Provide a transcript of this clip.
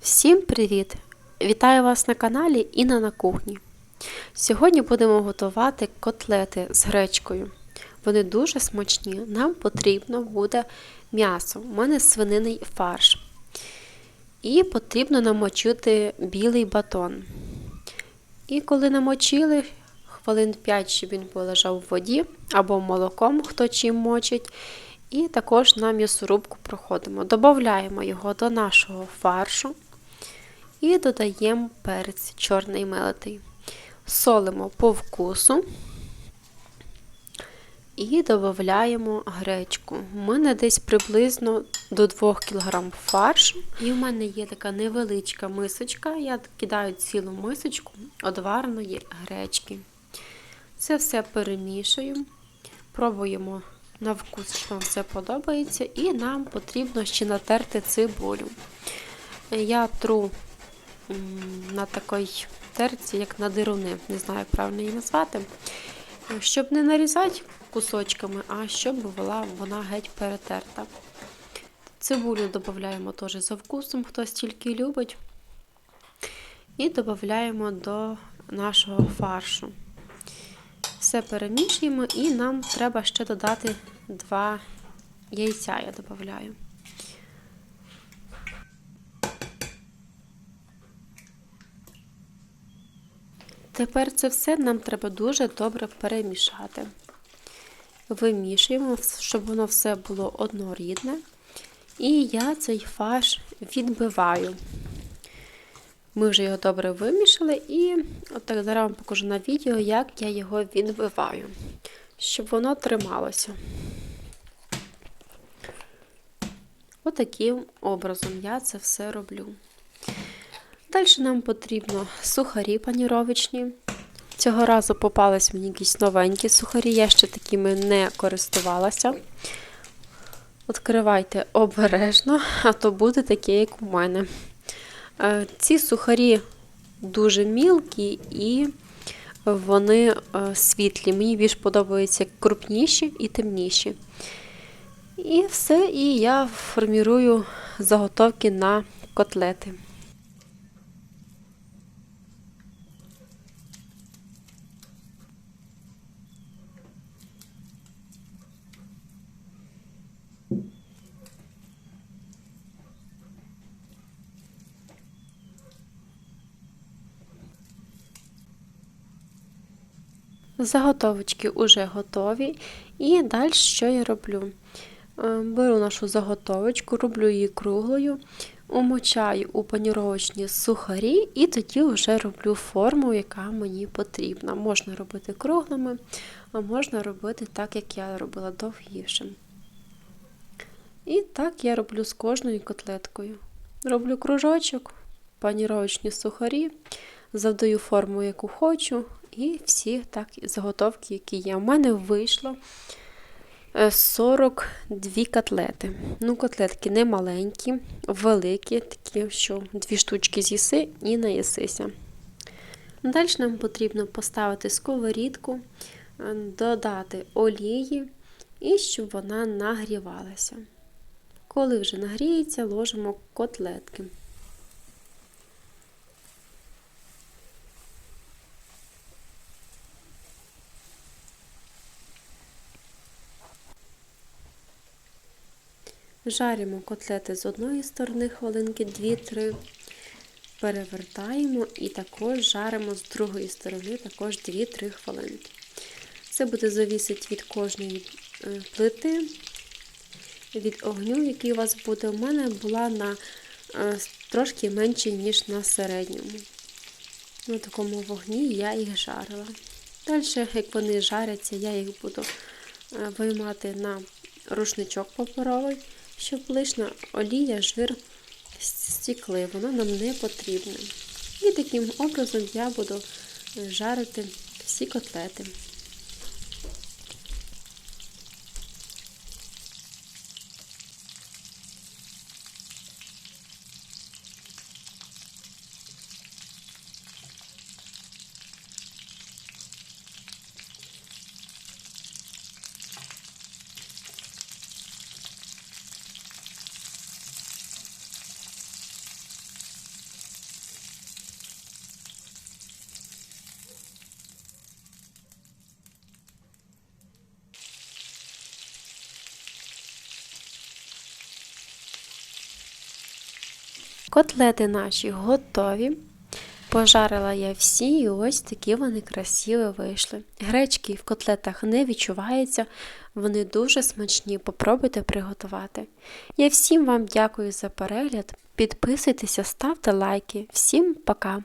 Всім привіт! Вітаю вас на каналі Інна на кухні. Сьогодні будемо готувати котлети з гречкою. Вони дуже смачні. Нам потрібно буде м'ясо. У мене свининий фарш. І потрібно намочити білий батон. І коли намочили, хвилин 5, щоб він полежав в воді або молоком, хто чим мочить. І також на м'ясорубку проходимо. Додаємо його до нашого фаршу і додаємо перець чорний мелитий. Солимо по вкусу і додаємо гречку. У мене десь приблизно до 2 кг фаршу. І в мене є така невеличка мисочка. Я кидаю цілу мисочку одварної гречки. Це все перемішую, пробуємо на вкус, що вам все подобається, і нам потрібно ще натерти цибулю. Я тру на такій терці, як на дируни, не знаю, як правильно її назвати, щоб не нарізати кусочками, а щоб була вона геть перетерта. Цибулю додаємо теж за вкусом, хтось тільки любить. І додаємо до нашого фаршу. Все перемішуємо і нам треба ще додати два яйця, я додаю. Тепер це все нам треба дуже добре перемішати. Вимішуємо, щоб воно все було однорідне. І я цей фарш відбиваю. Ми вже його добре вимішали, і от так зараз вам покажу на відео, як я його відбиваю, щоб воно трималося. Отаким образом я це все роблю. Далі нам потрібно сухарі паніровичні. Цього разу попались мені якісь новенькі сухарі, я ще такими не користувалася. Відкривайте обережно, а то буде таке, як у мене. Е, ці сухарі дуже мілкі і вони е, світлі. Мені більш подобаються крупніші і темніші. І все, і я формірую заготовки на котлети. Заготовочки вже готові. І далі що я роблю? Е, беру нашу заготовочку, роблю її круглою, умочаю у паніровочні сухарі, і тоді вже роблю форму, яка мені потрібна. Можна робити круглими, а можна робити так, як я робила довгішим. І так я роблю з кожною котлеткою. Роблю кружочок, паніровочні сухарі, завдаю форму, яку хочу, і всі так заготовки, які є. У мене вийшло 42 котлети. Ну, котлетки не маленькі, великі, такі, що дві штучки з'їси і наїсися. Далі нам потрібно поставити сковорідку, е, додати олії і щоб вона нагрівалася. Коли вже нагріється, ложимо котлетки. Жаримо котлети з одної сторони хвилинки 2-3, перевертаємо і також жаримо з другої сторони також 2-3 хвилинки. Це буде завісити від кожної е, плити, від огню, який у вас буде. У мене була на е, трошки менше, ніж на середньому. На такому вогні я їх жарила. Далі, як вони жаряться, я їх буду е, виймати на рушничок паперовий щоб лишна олія, жир стікли, воно нам не потрібне. І таким образом я буду жарити всі котлети. Котлети наші готові. Пожарила я всі, і ось такі вони красиві вийшли. Гречки в котлетах не відчувається, вони дуже смачні. Попробуйте приготувати. Я всім вам дякую за перегляд. Підписуйтеся, ставте лайки. Всім пока!